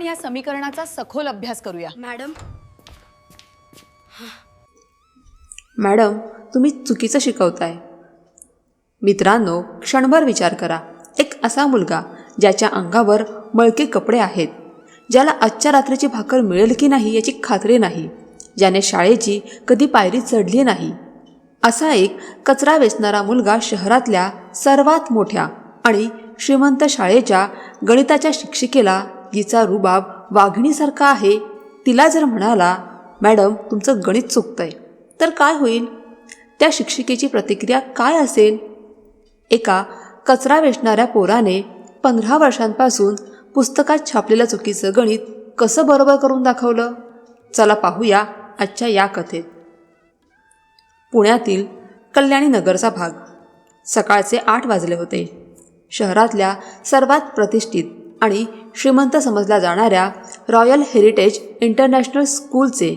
आपण या समीकरणाचा सखोल अभ्यास करूया. मॅडम. मॅडम तुम्ही चुकीचं शिकवताय. मित्रांनो क्षणभर विचार करा. एक असा मुलगा ज्याच्या अंगावर मळके कपडे आहेत ज्याला आजच्या रात्रीची भाकर मिळेल की नाही याची खात्री नाही ज्याने शाळेची कधी पायरी चढली नाही. असा एक कचरा वेचणारा मुलगा शहरातल्या सर्वात मोठ्या आणि श्रीमंत शाळेच्या गणिताच्या शिक्षिकेला जिचा रुबाब वाघिणीसारखा आहे. तिला जर म्हणाला मॅडम तुमचं गणित चुकतंय तर काय होईल? त्या शिक्षिकेची प्रतिक्रिया काय असेल? एका कचरा वेचणाऱ्या पोराने पंधरा वर्षांपासून पुस्तकात छापलेलं चुकीचं गणित कसं बरोबर करून दाखवलं? चला पाहूया आजच्या या कथेत. पुण्यातील कल्याणी नगरचा भाग. सकाळचे आठ वाजले होते. शहरातल्या सर्वात प्रतिष्ठित आणि श्रीमंत समजल्या जाणाऱ्या रॉयल हेरिटेज इंटरनॅशनल स्कूलचे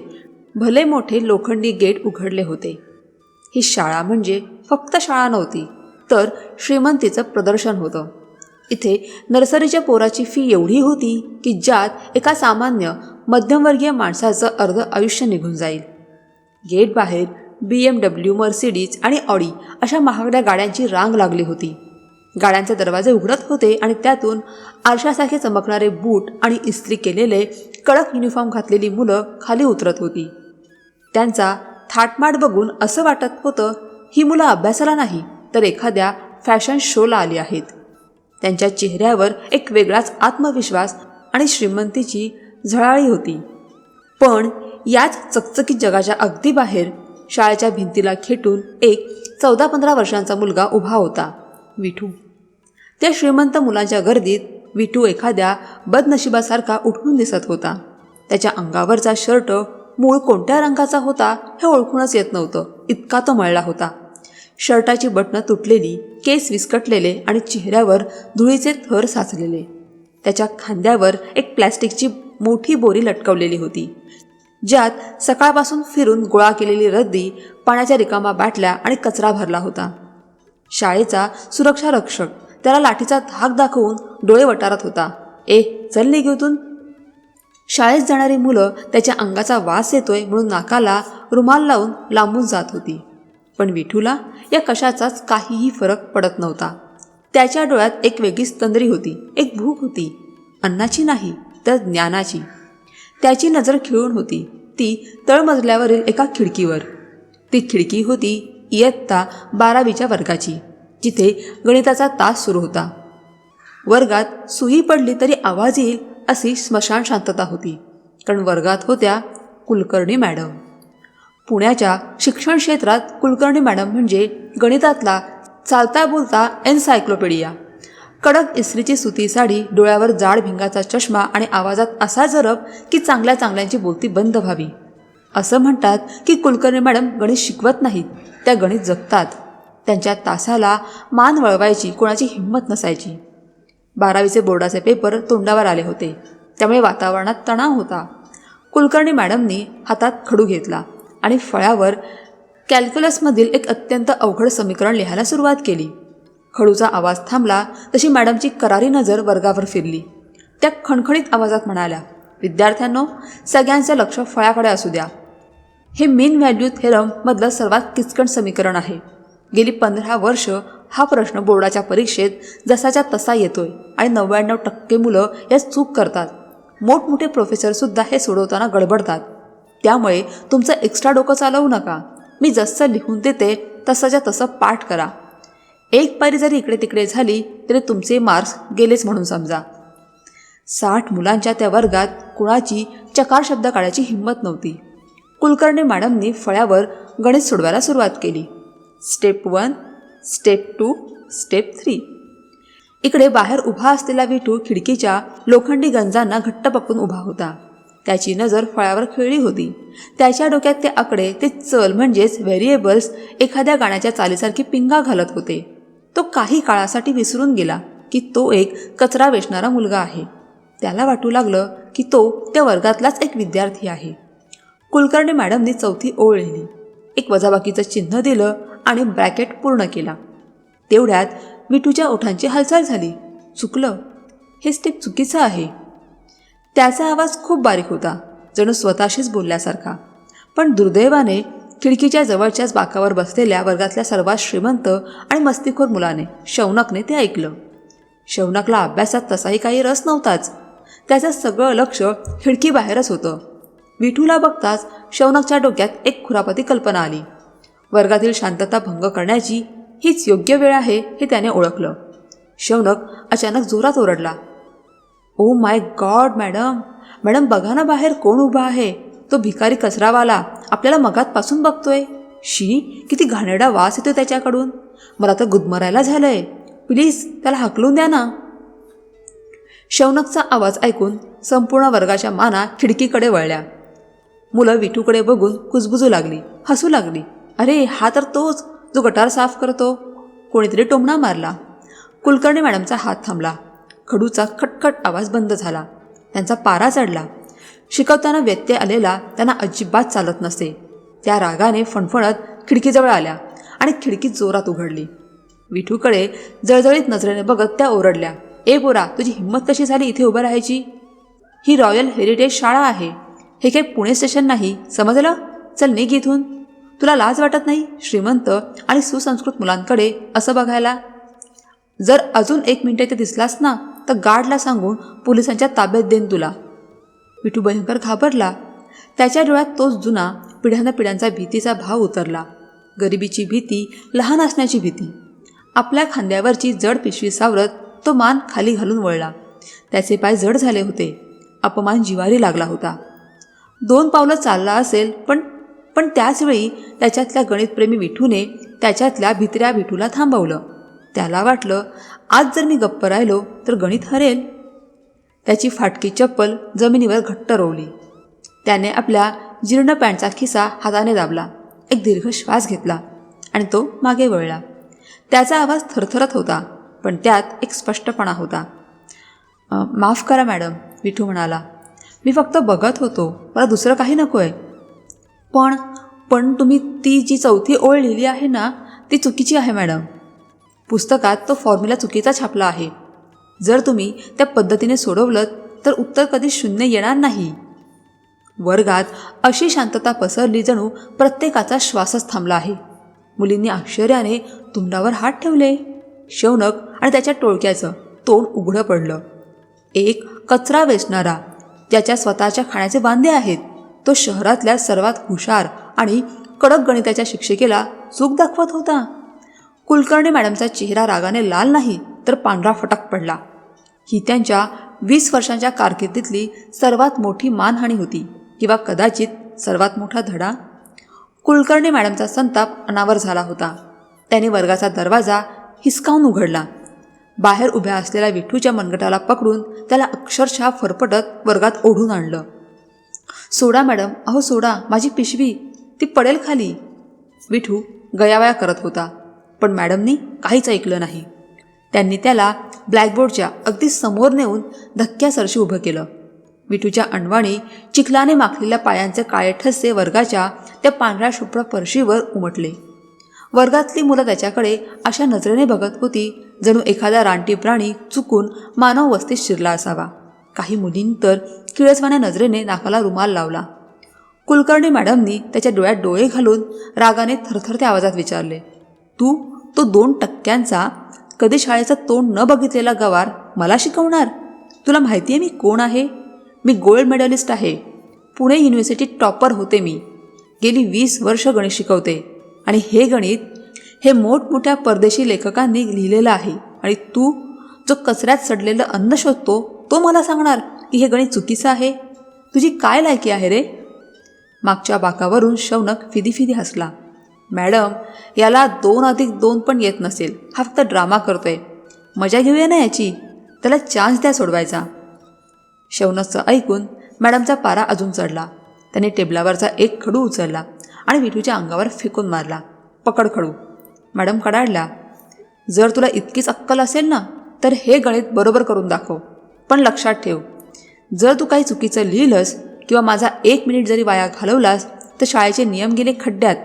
भले मोठे लोखंडी गेट उघडले होते. ही शाळा म्हणजे फक्त शाळा नव्हती तर श्रीमंतीचं प्रदर्शन होतं. इथे नर्सरीच्या पोराची फी एवढी होती की ज्यात एका सामान्य मध्यमवर्गीय माणसाचं अर्ध आयुष्य निघून जाईल. गेट बाहेर बी एम डब्ल्यू मर्सिडीज आणि ऑडी अशा महागड्या गाड्यांची रांग लागली होती. गाड्यांचे दरवाजे उघडत होते आणि त्यातून आरशासारखे चमकणारे बूट आणि इस्त्री केलेले कडक युनिफॉर्म घातलेली मुलं खाली उतरत होती. त्यांचा थाटमाट बघून असं वाटत होतं ही मुलं अभ्यासाला नाही तर एखाद्या फॅशन शोला आली आहेत. त्यांच्या चेहऱ्यावर एक वेगळाच आत्मविश्वास आणि श्रीमंतीची झळाळी होती. पण याच चकचकीत जगाच्या अगदी बाहेर शाळेच्या भिंतीला खेटून एक चौदा पंधरा वर्षांचा मुलगा उभा होता. विठू त्या श्रीमंत मुलांच्या गर्दीत विठू एखाद्या बदनशिबासारखा उठून दिसत होता. त्याच्या अंगावरचा शर्ट मूळ कोणत्या रंगाचा होता हे ओळखूनच येत नव्हतं. इतका तो मळला होता. शर्टाची बटणं तुटलेली केस विस्कटलेले आणि चेहऱ्यावर धुळीचे थर साचलेले. त्याच्या खांद्यावर एक प्लॅस्टिकची मोठी बोरी लटकवलेली होती. ज्यात सकाळपासून फिरून गोळा केलेली रद्दी पाण्याच्या रिकामा बाटल्या आणि कचरा भरला होता. शाळेचा सुरक्षा रक्षक त्याला लाठीचा धाक दाखवून डोळे वटारत होता. ए चल निघूतून शाळेत जाणारी मुलं त्याच्या अंगाचा वास येतोय म्हणून नाकाला रुमाल लावून लांबून जात होती. पण विठूला या कशाचाच काहीही फरक पडत नव्हता. त्याच्या डोळ्यात एक वेगळीच तंद्री होती एक भूक होती. अन्नाची नाही तर ज्ञानाची. त्याची नजर खिळून होती. ती तळमजल्यावरील एका खिडकीवर. ती खिडकी होती इयत्ता बारावीच्या वर्गाची. जिथे गणिताचा तास सुरू होता. वर्गात सुई पडली तरी आवाज येईल अशी स्मशान शांतता होती. कारण वर्गात होत्या कुलकर्णी मॅडम. पुण्याच्या शिक्षण क्षेत्रात कुलकर्णी मॅडम म्हणजे गणितातला चालता बोलता एन्सायक्लोपीडिया. कडक इस्त्रीची सुती साडी डोळ्यावर जाड भिंगाचा चष्मा आणि आवाजात असा जरब की चांगल्या चांगल्यांची बोलती बंद व्हावी. असं म्हणतात की कुलकर्णी मॅडम गणित शिकवत नाहीत त्या गणित जगतात. त्यांच्या तासाला मान वळवायची कोणाची हिंमत नसायची. बारावीचे बोर्डाचे पेपर तोंडावर आले होते. त्यामुळे वातावरणात तणाव होता. कुलकर्णी मॅडमनी हातात खडू घेतला आणि फळ्यावर कॅल्क्युलसमधील एक अत्यंत अवघड समीकरण लिहायला सुरुवात केली. खडूचा आवाज थांबला तशी मॅडमची करारी नजर वर्गावर फिरली. त्या खणखणीत आवाजात म्हणाल्या विद्यार्थ्यांनो सगळ्यांचं लक्ष फळ्याकडे असू द्या. हे मेन व्हॅल्यू थेरममधलं सर्वात किचकट समीकरण आहे. गेली पंधरा वर्ष हा प्रश्न बोर्डाच्या परीक्षेत जसाच्या तसा येतोय आणि नव्याण्णव टक्के मुलं यात चूक करतात. मोठमोठे प्रोफेसरसुद्धा हे सोडवताना गडबडतात. त्यामुळे तुमचं एक्स्ट्रा डोकं चालवू नका. मी जसं लिहून देते तसंच्या तसं पाठ करा. एक पायरी जरी इकडे तिकडे झाली तरी तुमचे मार्क्स गेलेच म्हणून समजा. साठ मुलांच्या त्या वर्गात कुणाची चकार शब्द काढायची हिंमत नव्हती. कुलकर्णी मॅडमनी फळ्यावर गणित सोडवायला सुरुवात केली. Step one step two step three. इकडे बाहेर उभा असलेला विठू खिडकीच्या लोखंडी गंजांना घट्ट पकडून उभा होता. त्याची नजर फळावर खेळली होती. त्याच्या डोक्यात ते आकडे ते चल म्हणजेच व्हेरिएबल्स एखाद्या गाण्याच्या चालीसारखी पिंगा घालत होते. तो काही काळासाठी विसरून गेला की तो एक कचरा वेचणारा मुलगा आहे. त्याला वाटू लागलं की तो त्या वर्गातलाच एक विद्यार्थी आहे. कुलकर्णी मॅडमनी चौथी ओळ लिहिली. एक वजाबाकीचं चिन्ह दिलं आणि ब्रॅकेट पूर्ण केला. तेवढ्यात विटूच्या ओठांची हालचाल झाली. चुकलं. हे स्टेप चुकीचं आहे. त्याचा आवाज खूप बारीक होता. जणू स्वतःशीच बोलल्यासारखा. पण दुर्दैवाने खिडकीच्या जवळच्याच बाकावर बसलेल्या वर्गातल्या सर्वात श्रीमंत आणि मस्तीखोर मुलाने शौनकने ते ऐकलं. शौनकला अभ्यासात तसाही काही रस नव्हताच. त्याचं सगळं लक्ष खिडकीबाहेरच होतं. विठूला बघताच शौनकच्या डोक्यात एक खुरापती कल्पना आली. वर्गातील शांतता भंग करण्याची हीच योग्य वेळ आहे हे त्याने ओळखलं. शौनक अचानक जोरात ओरडला. Oh my God madam! Madam बघा ना बाहेर कोण उभा आहे. तो भिकारी कचरावाला आपल्याला मगातपासून बघतोय. शी किती घाणेरडा वास येतो त्याच्याकडून. मला तर गुदमरायला झालंय. प्लीज त्याला हकलून द्या ना. शौनकचा आवाज ऐकून संपूर्ण वर्गाच्या माना खिडकीकडे वळल्या. मुलं विठूकडे बघून कुजबुजू लागली हसू लागली. अरे हा तर तोच. जो गटार साफ करतो कोणीतरी टोमणा मारला. कुलकर्णी मॅडमचा हात थांबला. खडूचा खटखट आवाज बंद झाला. त्यांचा पारा चढला. शिकवताना व्यत्यय आलेला त्यांना अजिबात चालत नसे. त्या रागाने फणफणत खिडकीजवळ आल्या आणि खिडकी जोरात उघडली. विठूकडे जळजळीत नजरेने बघत त्या ओरडल्या ए बोरा तुझी हिंमत कशी झाली इथे उभं राहायची? ही रॉयल हेरिटेज शाळा आहे. हे काही पुणे स्टेशन नाही समजलं? चल निघ इथून. तुला लाज वाटत नाही? श्रीमंत आणि सुसंस्कृत मुलांकडे असं बघायला? जर अजून एक मिनिट इथे दिसलास ना तर गार्डला सांगून पोलिसांच्या ताब्यात देईन तुला. विठू भयंकर घाबरला. त्याच्या डोळ्यात तोच जुना पिढ्यानं पिढ्यांचा भीतीचा भाव उतरला. गरिबीची भीती लहान असण्याची भीती. आपल्या खांद्यावरची जड पिशवी सावरत तो मान खाली घालून वळला. त्याचे पाय जड झाले होते. अपमान जिवारी लागला होता. दोन पावलं चालला असेल पण पण त्याचवेळी त्याच्यातल्या गणितप्रेमी विठूने त्याच्यातल्या भित्र्या विठूला थांबवलं. त्याला वाटलं आज जर मी गप्प राहिलो तर गणित हरेल. त्याची फाटकी चप्पल जमिनीवर घट्ट रोवली. त्याने आपल्या जीर्ण पॅन्टचा खिसा हाताने दाबला एक दीर्घ श्वास घेतला आणि तो मागे वळला. त्याचा आवाज थरथरत होता पण त्यात एक स्पष्टपणा होता. माफ करा मॅडम विठू म्हणाला. मी फक्त बघत होतो. मला दुसरं काही नको आहे पण पण तुम्ही ती जी चौथी ओळ लिहिली आहे ना ती चुकीची आहे मॅडम. पुस्तकात तो फॉर्म्युला चुकीचा छापला आहे. जर तुम्ही त्या पद्धतीने सोडवलं तर उत्तर कधी शून्य येणार नाही. वर्गात अशी शांतता पसरली जणू प्रत्येकाचा श्वासच थांबला आहे. मुलींनी आश्चर्याने तुंडावर हात ठेवले. शौनक आणि त्याच्या टोळक्याचं तोंड उघडं पडलं. एक कचरा वेचणारा ज्याच्या स्वतःच्या खाण्याचे वांदे आहेत. तो शहरातल्या सर्वात हुशार आणि कडक गणिताच्या शिक्षिकेला चूक दाखवत होता. कुलकर्णी मॅडमचा चेहरा रागाने लाल नाही तर पांढरा फटक पडला. ही त्यांच्या वीस वर्षांच्या कारकिर्दीतली सर्वात मोठी मानहानी होती किंवा कदाचित सर्वात मोठा धडा. कुलकर्णी मॅडमचा संताप अनावर झाला होता. त्याने वर्गाचा दरवाजा हिसकावून उघडला. बाहेर उभ्या असलेल्या विठूच्या मनगटाला पकडून त्याला अक्षरशः फरफटत वर्गात ओढून आणलं. सोडा मॅडम. अहो सोडा. माझी पिशवी. ती पडेल खाली. विठू गयावया करत होता. पण मॅडमनी काहीच ऐकलं नाही. त्यांनी त्याला ब्लॅकबोर्डच्या अगदी समोर नेऊन धक्क्यासरशी उभं केलं. विठूच्या अणवाणी चिखलाने माखलेल्या पायांचे काळे ठसे वर्गाच्या त्या पांढऱ्या शुभ्र परशीवर उमटले. वर्गातली मुलं त्याच्याकडे अशा नजरेने बघत होती जणू एखादा रानटी प्राणी चुकून मानव वस्तीत शिरला असावा. काही मुलींनी तर किळसवाण्या नजरेने नाकाला रुमाल लावला. कुलकर्णी मॅडमनी त्याच्या डोळ्यात डोळे घालून रागाने थरथरत्या आवाजात विचारले तू? तो दोन टक्क्यांचा? कधी शाळेचा तोंड न बघितलेला गवार मला शिकवणार? तुला माहिती आहे मी कोण आहे? मी गोल्ड मेडलिस्ट आहे. पुणे युनिव्हर्सिटीत टॉपर होते मी. गेली वीस वर्ष गणित शिकवते. आणि हे गणित हे मोठमोठ्या परदेशी लेखकांनी लिहिलेलं आहे. आणि तू जो कचऱ्यात सडलेलं अन्न शोधतो तो मला सांगणार? की हे गणित चुकीचं आहे? तुझी काय लायकी आहे रे? मागच्या बाकावरून शौनक फिदी फिदी हसला. मॅडम याला दोन अधिक दोन पण येत नसेल. हा फक्त ड्रामा करतोय. मजा घेऊया ना याची? त्याला चान्स द्या सोडवायचा. शौनकचं ऐकून मॅडमचा पारा अजून चढला. त्याने टेबलावरचा एक खडू उचलला आणि विठूच्या अंगावर फेकून मारला. पकड खडू. मॅडम कडाडला जर तुला इतकीच अक्कल असेल ना तर हे गणित बरोबर करून दाखव. पण लक्षात ठेव जर तू काही चुकीचं लिहिलंस किंवा माझा एक मिनिट जरी वाया घालवलास तर शाळेचे नियम गेले खड्ड्यात.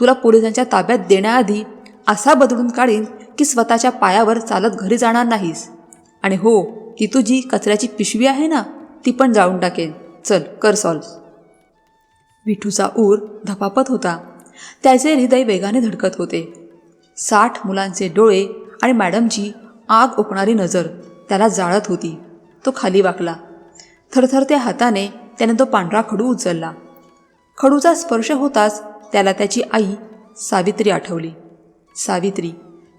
तुला पोलिसांच्या ताब्यात देण्याआधी असा बदलून काढीन की स्वतःच्या पायावर चालत घरी जाणार नाहीस. आणि हो ती तुझी कचऱ्याची पिशवी आहे ना ती पण जाळून टाकेन. चल कर सॉल्व विठूचा ऊर धपापत होता. त्याचे हृदय वेगाने धडकत होते. साठ मुलांचे डोळे आणि मॅडमची आग ओकणारी नजर त्याला जाळत होती. तो खाली वाकला. थरथरत्या हाताने त्याने तो पांढरा खडू उचलला. खडूचा स्पर्श होताच त्याला त्याची आई सावित्री आठवली. सावित्री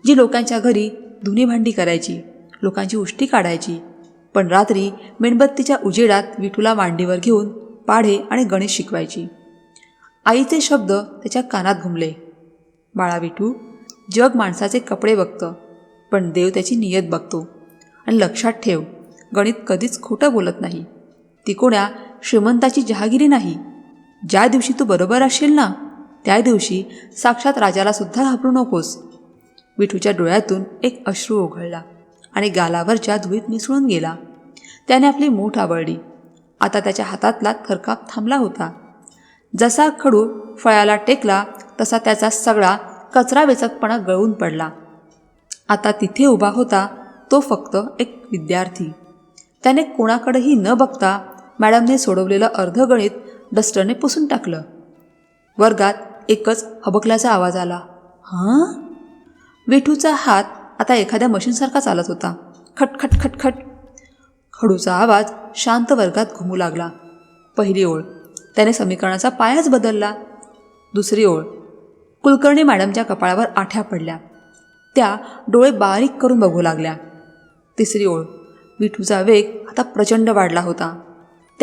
जी लोकांच्या घरी धुनी भांडी करायची लोकांची उष्टी काढायची पण रात्री मेणबत्तीच्या उजेडात विठूला मांडीवर घेऊन पाढे आणि गणेश शिकवायची. आईचे शब्द त्याच्या कानात घुमले. बाळा विठू जग माणसाचे कपडे बघतं पण देव त्याची नियत बघतो. आणि लक्षात ठेव गणित कधीच खोटं बोलत नाही. ती कोण्या श्रीमंताची जहागिरी नाही. ज्या दिवशी तू बरोबर असशील ना त्या दिवशी साक्षात राजाला सुद्धा घाबरू नकोस. विठूच्या डोळ्यातून एक अश्रू ओघळला आणि गालावरच्या धुळीत मिसळून गेला. त्याने आपली मूठ आवळली. आता त्याच्या हातातला थरकाप थांबला होता. जसा खडू फळ्याला टेकला तसा त्याचा सगळा कचरा वेचकपणा गळून पडला. आता तिथे उभा होता तो फक्त एक विद्यार्थी. त्याने कोणाकडेही न बघता मॅडमने सोडवलेलं अर्धगणित डस्टरने पुसून टाकलं. वर्गात एकच हबकल्याचा आवाज आला. हां? विठूचा हात आता एखाद्या मशीनसारखा चालत होता. खटखट खटखट खडूचा आवाज शांत वर्गात घुमू लागला. पहिली ओळ. त्याने समीकरणाचा पायाच बदलला. दुसरी ओळ. कुलकर्णी मॅडमच्या कपाळावर आठ्या पडल्या. त्या डोळे बारीक करून बघू लागल्या. तिसरी ओळ. विठूचा वेग आता प्रचंड वाढला होता.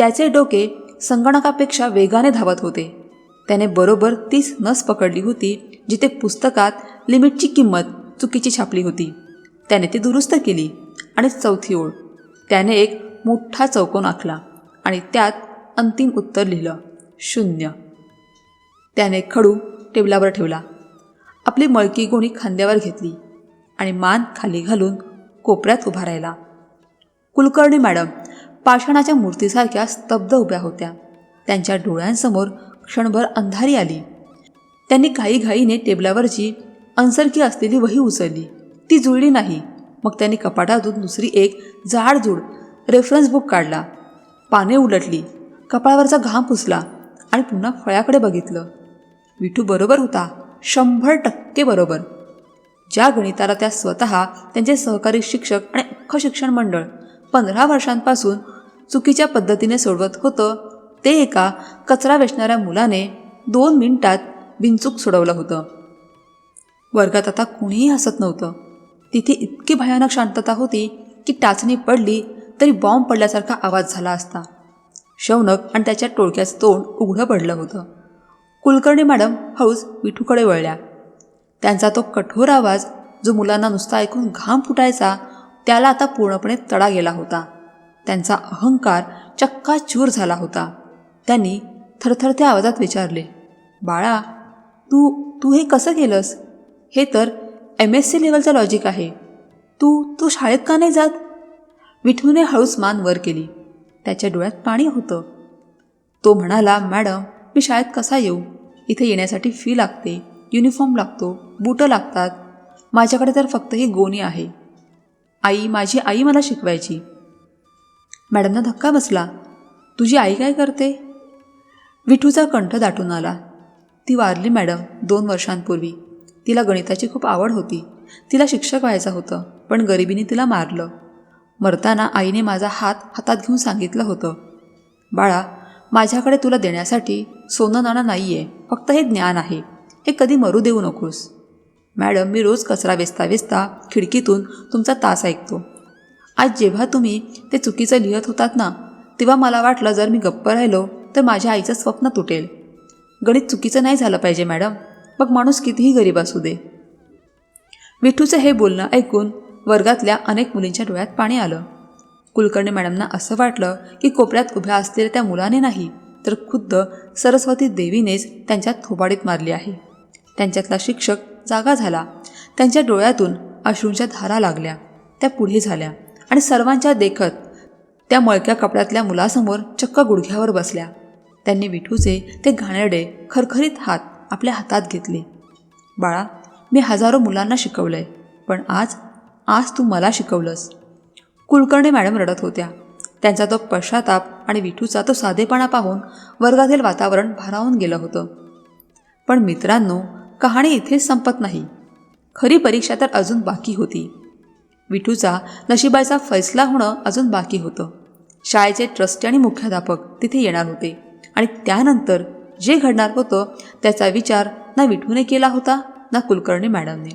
त्याचे डोके संगणकापेक्षा वेगाने धावत होते. त्याने बरोबर तीच नस पकडली होती जिथे पुस्तकात लिमिटची किंमत चुकीची छापली होती. त्याने ती दुरुस्त केली आणि चौथी ओळ. त्याने एक मोठा चौकोन आखला आणि त्यात अंतिम उत्तर लिहिलं शून्य. त्याने खडू टेबलावर ठेवला. आपली मळकी गोणी खांद्यावर घेतली आणि मान खाली घालून कोपऱ्यात उभा राहिला. कुलकर्णी मॅडम पाषाणाच्या मूर्तीसारख्या स्तब्ध उभ्या होत्या. त्यांच्या डोळ्यांसमोर क्षणभर अंधारी आली. त्यांनी घाईघाईने टेबलावरची अन्सरकी असलेली वही उचलली. ती जुळली नाही. मग त्यांनी कपाटातून दुसरी एक जाडजूड रेफरन्स बुक काढला. पाने उलटली. कपाळावरचा घाम पुसला आणि पुन्हा फळ्याकडे बघितलं. विठू बरोबर होता. शंभर टक्के बरोबर. ज्या गणिताला त्या स्वतः त्यांचे सहकारी शिक्षक आणि अख्खं शिक्षण मंडळ पंधरा वर्षांपासून चुकीच्या पद्धतीने सोडवत होतं. ते एका कचरा वेचणाऱ्या मुलाने दोन मिनिटात बिनचूक सोडवलं होतं. वर्गात आता कुणीही हसत नव्हतं. तिथे इतकी भयानक शांतता होती की टाचणी पडली तरी बॉम्ब पडल्यासारखा आवाज झाला असता. शौनक आणि त्याच्या टोळक्याचं तोंड उघडं पडलं होतं. कुलकर्णी मॅडम हळूच विठूकडे वळल्या. त्यांचा तो कठोर आवाज जो मुलांना नुसता ऐकून घाम फुटायचा त्याला आता पूर्णपणे तडा गेला होता. त्यांचा अहंकार चक्काचूर झाला होता. त्यांनी थरथरत्या आवाजात विचारले बाळा तू तू हे कसं केलंस? हे तर एम एस सी लेवलचं लॉजिक आहे. तू तू शाळेत का नाही जात? विठूने हळूच मान वर केली. त्याच्या डोळ्यात पाणी होतं. तो म्हणाला मॅडम मी शाळेत कसा येऊ? इथे येण्यासाठी फी लागते युनिफॉर्म लागतो बुटं लागतात. माझ्याकडे तर फक्त ही गोणी आहे. आई माझी आई मला शिकवायची. मॅडमना धक्का बसला. तुझी आई काय करते? विठूचा कंठ दाटून आला. ती वारली मॅडम दोन वर्षांपूर्वी. तिला गणिताची खूप आवड होती. तिला शिक्षक व्हायचं होतं पण गरिबीने तिला मारलं. मरताना आईने माझा हात हातात घेऊन सांगितलं होतं. बाळा माझ्याकडे तुला देण्यासाठी सोनं नाणं नाही आहे फक्त हे ज्ञान आहे. हे कधी मरू देऊ नकोस. मॅडम मी रोज कचरा वेचता वेचता खिडकीतून तुमचा तास ऐकतो. आज जेव्हा तुम्ही ते चुकीचं लिहित होतात ना तेव्हा मला वाटलं जर मी गप्प राहिलो तर माझ्या आईचं स्वप्न तुटेल. गणित चुकीचं नाही झालं पाहिजे मॅडम. मग माणूस कितीही गरीब असू दे. विठूचं हे बोलणं ऐकून वर्गातल्या अनेक मुलींच्या डोळ्यात पाणी आलं. कुलकर्णी मॅडमना असं वाटलं की कोपऱ्यात उभ्या असलेल्या त्या मुलाने नाही तर खुद्द सरस्वती देवीनेच त्यांच्यात थोबाडीत मारली आहे. त्यांच्यातला शिक्षक जागा झाला. त्यांच्या डोळ्यातून अश्रूंच्या धारा लागल्या. त्या पुढे झाल्या. आणि सर्वांच्या देखत त्या मळक्या कपड्यातल्या मुलासमोर चक्क गुडघ्यावर बसल्या. त्यांनी विठूचे ते घाणेरडे खरखरीत हात आपल्या हातात घेतले. बाळा मी हजारो मुलांना शिकवलंय पण आज आज तू मला शिकवलंस. कुलकर्णी मॅडम रडत होत्या. त्यांचा तो पश्चाताप आणि विठूचा तो साधेपणा पाहून वर्गातील वातावरण भारावून गेलं होतं. पण मित्रांनो कहाणी इथेच संपत नाही. खरी परीक्षा तर अजून बाकी होती. विठूचा नशिबाचा फैसला होणं अजून बाकी होतं. शाळेचे ट्रस्टी आणि मुख्याध्यापक तिथे येणार होते. आणि त्यानंतर जे घडणार होतं त्याचा विचार ना विठूने केला होता ना कुलकर्णी मॅडमने.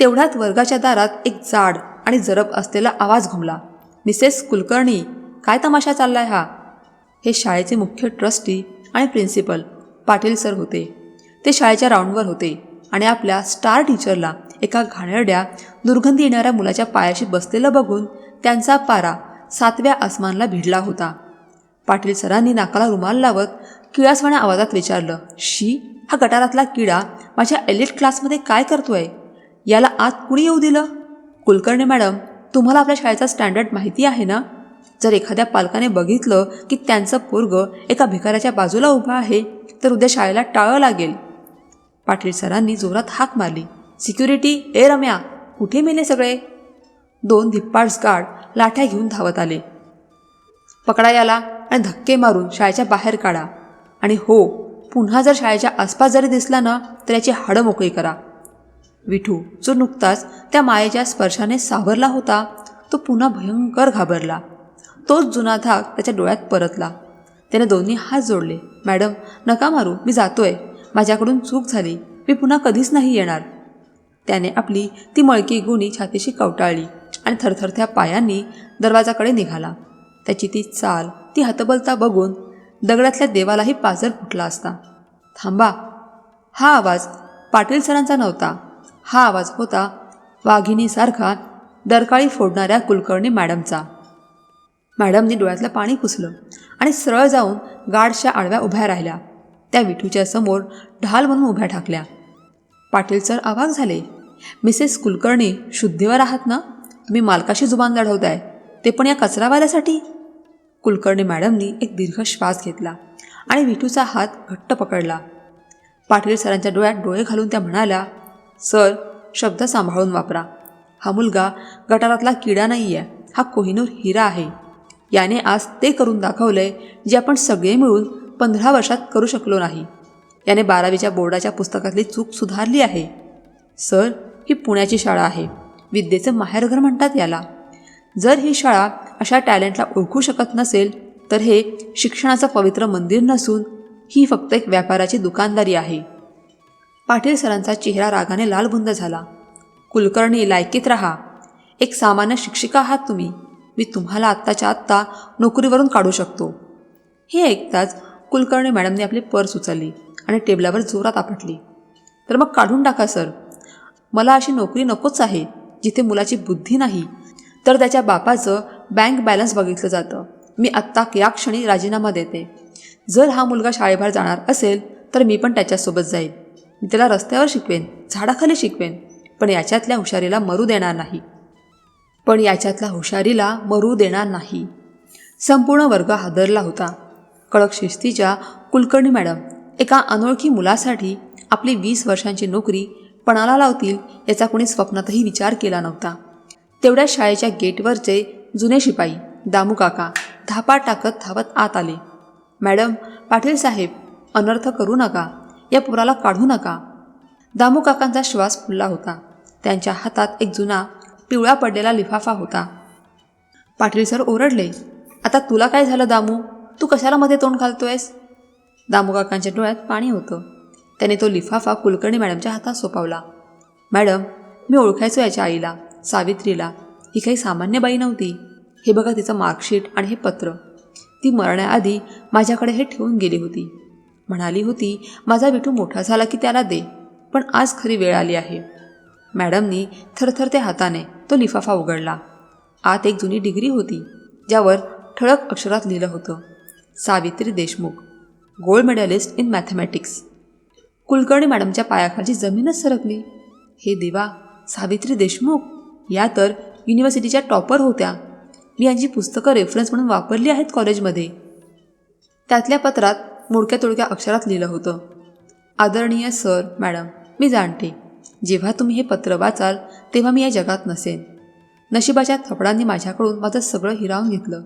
तेवढ्यात वर्गाच्या दारात एक जाड आणि जरब असलेला आवाज घुमला. मिसेस कुलकर्णी काय तमाशा चाललाय हा? हे शाळेचे मुख्य ट्रस्टी आणि प्रिन्सिपल पाटील सर होते. ते शाळेच्या राऊंडवर होते आणि आपल्या स्टार टीचरला एका घाणेरड्या दुर्गंधी येणाऱ्या मुलाच्या पायाशी बसलेलं बघून त्यांचा पारा सातव्या आसमानला भिडला होता. पाटील सरांनी नाकाला रुमाल लावत किळासवाण्या आवाजात विचारलं शी हा गटारातला किडा माझ्या एलिट क्लासमध्ये काय करतोय? याला आत कुणी येऊ दिलं? कुलकर्णी मॅडम तुम्हाला आपल्या शाळेचा स्टँडर्ड माहिती आहे ना? जर एखाद्या पालकाने बघितलं की त्यांचं पोरग एका भिकाऱ्याच्या बाजूला उभं आहे तर उद्या शाळेला टाळं लागेल. पाटील सरांनी जोरात हाक मारली. सिक्युरिटी ए रम्या कुठे मेले सगळे? दोन धिप्पाड्स गार्ड लाठ्या घेऊन धावत आले. पकडा याला आणि धक्के मारून शाळेच्या बाहेर काढा. आणि हो पुन्हा जर शाळेच्या आसपास जरी दिसला ना तर याची हाडं मोकळी करा. विठू जो नुकताच त्या मायेच्या स्पर्शाने सावरला होता तो पुन्हा भयंकर घाबरला. तोच जुना धाक त्याच्या डोळ्यात परतला. त्याने दोन्ही हात जोडले. मॅडम नका मारू मी जातोय. माझ्याकडून चूक झाली. मी पुन्हा कधीच नाही येणार. त्याने आपली ती मळकी गुणी छातीशी कवटाळली आणि थरथरत्या पायांनी दरवाजाकडे निघाला. त्याची ती चाल ती हतबलता बघून दगडातल्या देवालाही पाझर फुटला असता. थांबा हा आवाज पाटील सरांचा नव्हता. हा आवाज होता वाघिणीसारखा दरकाळी फोडणाऱ्या कुलकर्णी मॅडमचा. मॅडमनी डोळ्यातलं पाणी पुसलं आणि सरळ जाऊन गार्डच्या आडव्या उभ्या राहिल्या. त्या विठूच्या समोर ढाल म्हणून उभ्या ठाकल्या. पाटील सर आवाज झाले. मिसेस कुलकर्णी शुद्धीवर आहात ना? तुम्ही मालकाशी जुबान लढवताय. ते पण या कचरावाल्यासाठी? कुलकर्णी मॅडमनी एक दीर्घ श्वास घेतला आणि विठूचा हात घट्ट पकडला. पाटील सरांच्या डोळ्यात डोळे घालून त्या म्हणाल्या सर शब्द सांभाळून वापरा. हा मुलगा गटारातला किडा नाही आहे हा कोहिनूर हिरा आहे. याने आज ते करून दाखवलंय जे आपण सगळे मिळून पंधरा वर्षात करू शकलो नाही. याने बारावीच्या बोर्डाच्या पुस्तकातली चूक सुधारली आहे. सर ही पुण्याची शाळा आहे. विद्येचं माहेरघर म्हणतात याला. जर ही शाळा अशा टॅलेंटला ओळखू शकत नसेल तर हे शिक्षणाचं पवित्र मंदिर नसून ही फक्त एक व्यापाराची दुकानदारी आहे. पाटील सरांचा चेहरा रागाने लालबुंद झाला. कुलकर्णी लायकीत राहा. एक सामान्य शिक्षिका आहात तुम्ही. मी तुम्हाला आत्ताच्या आत्ता नोकरीवरून काढू शकतो. हे ऐकताच कुलकर्णी मॅडमने आपली पर्स उचलली आणि टेबलावर जोरात आपटली. तर मग काढून टाका सर. मला अशी नोकरी नकोच आहे जिथे मुलाची बुद्धी नाही. तर त्याच्या बापाचं बँक बॅलन्स बघितलं जातं. मी आत्ता या क्षणी राजीनामा देते. जर हा मुलगा शाळेबाहेर जाणार असेल तर मी पण त्याच्यासोबत जाईन. मी त्याला रस्त्यावर शिकवेन झाडाखाली शिकवेन पण याच्यातल्या हुशारीला मरू देणार नाही. पण याच्यातल्या हुशारीला मरू देणार नाही. संपूर्ण वर्ग हादरला होता. कडक शिस्तीच्या कुलकर्णी मॅडम एका अनोळखी मुलासाठी आपली वीस वर्षांची नोकरी पणाला लावतील याचा कोणी स्वप्नातही विचार केला नव्हता. तेवढ्या शाळेच्या गेटवरचे जुने शिपाई दामू काका धापा टाकत धावत आत आले. मॅडम पाटील साहेब अनर्थ करू नका. या पुराला काढू नका. दामू काकांचा श्वास फुलला होता. त्यांच्या हातात एक जुना पिवळा पडलेला लिफाफा होता. पाटील सर ओरडले. आता तुला काय झालं दामू? तू कशाला मध्ये तोंड घालतोयस? दामू काकांच्या डोळ्यात पाणी होतं. त्याने तो लिफाफा कुलकर्णी मॅडमच्या हातात सोपावला. मॅडम मी ओळखायचो याच्या आईला सावित्रीला. ही काही सामान्य बाई नव्हती. हे बघा तिचं मार्कशीट आणि हे पत्र. ती मरण्याआधी माझ्याकडे हे ठेवून गेली होती. म्हणाली होती माझा विठू मोठा झाला की त्याला दे पण आज खरी वेळ आली आहे. मॅडमनी थरथरत्या हाताने तो लिफाफा उघडला. आत एक जुनी डिग्री होती ज्यावर ठळक अक्षरात लिहिलं होतं Savitri Deshmukh gold medalist in mathematics. Kulkarni मॅडमच्या पायाखालची जमीनच सरकली. हे देवा सावित्री देशमुख या तर युनिव्हर्सिटीच्या टॉपर होत्या. मी यांची पुस्तकं रेफरन्स म्हणून वापरली आहेत कॉलेजमध्ये त्यातल्या पत्रात मोडक्या तोडक्या अक्षरात लिहिलं होतं आदरणीय सर मॅडम मी जाणते. जेव्हा तुम्ही हे पत्र वाचाल तेव्हा मी या जगात नसेन. नशिबाच्या थपडांनी माझ्याकडून माझं सगळं हिरावून घेतलं.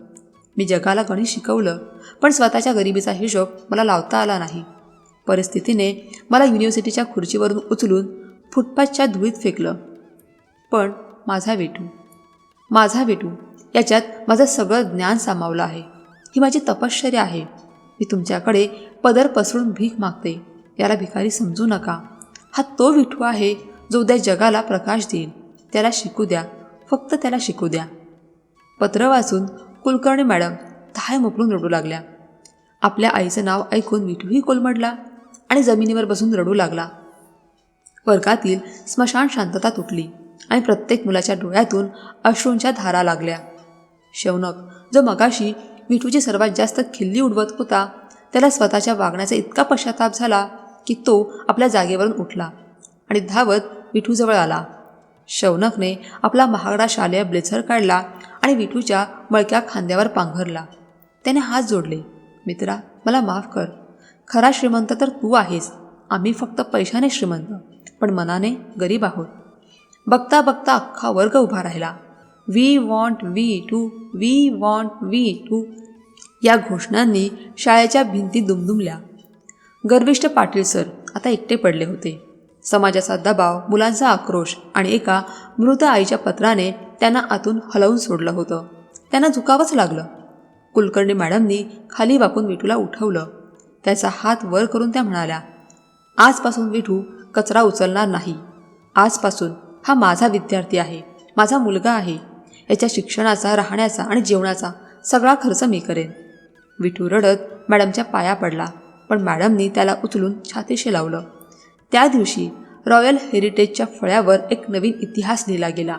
मी जगाला गणित शिकवलं पण स्वतःच्या गरिबीचा हिशोब मला लावता आला नाही. परिस्थितीने मला युनिव्हर्सिटीच्या खुर्चीवरून उचलून फुटपाथच्या धुळीत फेकलं. पण माझा वेटू माझा वेटू याच्यात माझं सगळं ज्ञान सामावलं आहे. ही माझी तपश्चर्या आहे. मी तुमच्याकडे पदर पसरून भीक मागते. याला भिकारी समजू नका. हा तो विठू आहे जो उद्या जगाला प्रकाश देईल. त्याला शिकू द्या. फक्त त्याला शिकू द्या. पत्र वाचून कुलकर्णी मॅडम थाय मोकळून रडू लागल्या. आपल्या आईचं नाव ऐकून विठूही कोलमडला. आणि जमिनीवर बसून रडू लागला. वर्गातील स्मशान शांतता तुटली आणि प्रत्येक मुलाच्या डोळ्यातून अश्रूंच्या धारा लागल्या. शौनक जो मगाशी मिठूची सर्वात जास्त खिल्ली उडवत होता त्याला स्वतःच्या वागण्याचा इतका पश्चाताप झाला की तो आपल्या जागेवरून उठला आणि धावत विठूजवळ आला. शौनकने आपला महागडा शालेय ब्लेझर काढला आणि विठूच्या मळक्या खांद्यावर पांघरला. त्याने हात जोडले. मित्रा मला माफ कर. खरा श्रीमंत तर तू आहेस. आम्ही फक्त पैशाने श्रीमंत पण मनाने गरीब आहोत. बघता बघता अख्खा वर्ग उभा राहिला. We want we too we want we too या घोषणांनी शाळेच्या भिंती दुमदुमल्या. गर्विष्ठ पाटील सर आता एकटे पडले होते. समाजाचा दबाव मुलांचा आक्रोश आणि एका मृत आईच्या पत्राने त्यांना आतून हलवून सोडलं होतं. त्यांना झुकावंच लागलं. कुलकर्णी मॅडमनी खाली वाकून विटूला उठवलं. त्याचा हात वर करून त्या म्हणाल्या आजपासून विठू कचरा उचलणार नाही. आजपासून हा माझा विद्यार्थी आहे माझा मुलगा आहे. याच्या शिक्षणाचा राहण्याचा आणि जेवणाचा सगळा खर्च मी करेन. विठू रडत मॅडमच्या पाया पडला पण मॅडमनी त्याला उचलून छातीशी लावलं. त्या दिवशी रॉयल हेरिटेजच्या फळ्यावर एक नवीन इतिहास लिहिला गेला.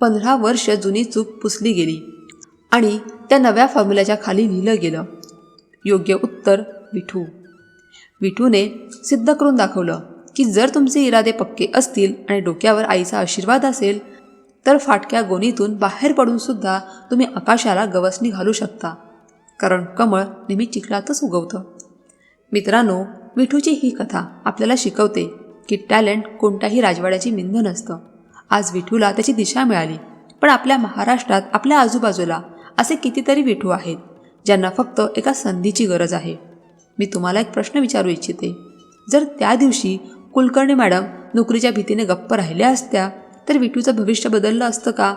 पंधरा वर्ष जुनी चूक पुसली गेली आणि त्या नव्या फॉर्म्युल्याच्या खाली लिहिलं गेलं. योग्य उत्तर विठू. विठूने सिद्ध करून दाखवलं की जर तुमचे इरादे पक्के असतील आणि डोक्यावर आईचा आशीर्वाद असेल तर फाटक्या गोणीतून बाहेर पडून सुद्धा तुम्ही आकाशाला गवसणी घालू शकता. कारण कमळ नेहमी चिखलातच उगवतं. मित्रांनो विठूची ही कथा आपल्याला शिकवते की टॅलेंट कोणत्याही राजवाड्याची मिंध नसतं. आज विठूला त्याची दिशा मिळाली पण आपल्या महाराष्ट्रात आपल्या आजूबाजूला असे कितीतरी विठू आहेत ज्यांना फक्त एका संधीची गरज आहे. मी तुम्हाला एक प्रश्न विचारू इच्छिते. जर त्या दिवशी कुलकर्णी मॅडम नोकरीच्या भीतीने गप्प राहिल्या असत्या तर विटूचं भविष्य बदललं असतं का?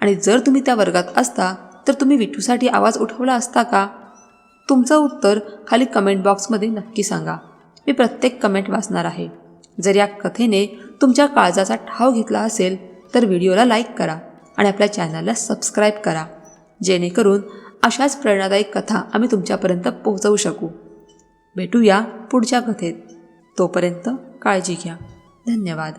आणि जर तुम्ही त्या वर्गात असता तर तुम्ही विटूसाठी आवाज उठवला असता का? तुमचं उत्तर खाली कमेंट बॉक्समध्ये नक्की सांगा. मी प्रत्येक कमेंट वाचणार आहे. जर या कथेने तुमच्या काळजाचा ठाव घेतला असेल तर व्हिडिओला लाईक करा आणि आपल्या चॅनलला सबस्क्राईब करा. जेणेकरून अशाच प्रेरणादायक कथा आम्ही तुमच्यापर्यंत पोहोचवू शकू. भेटूया पुढच्या कथेत. तोपर्यंत काळजी घ्या. धन्यवाद.